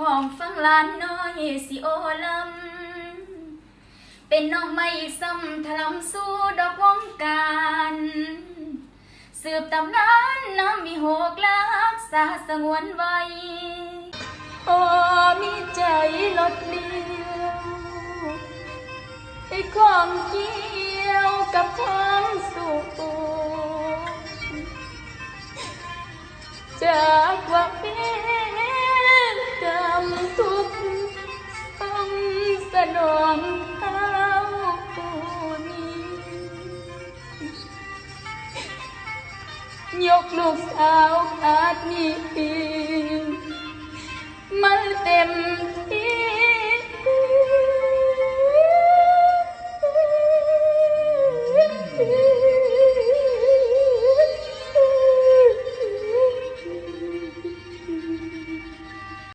ห้องฟังลานน้อยสิโอลำเป็นน้องไม่ซ้ำถลำสู้ดอกวงการสืบตำนานน้ำมีหกลักษาสงวนไว้พอมีใจลดเลี้ยวให้ของเกี่ยวกับความสุขจากว่ lòng tao buồn nhóc lúc sao hát nhịp mắt em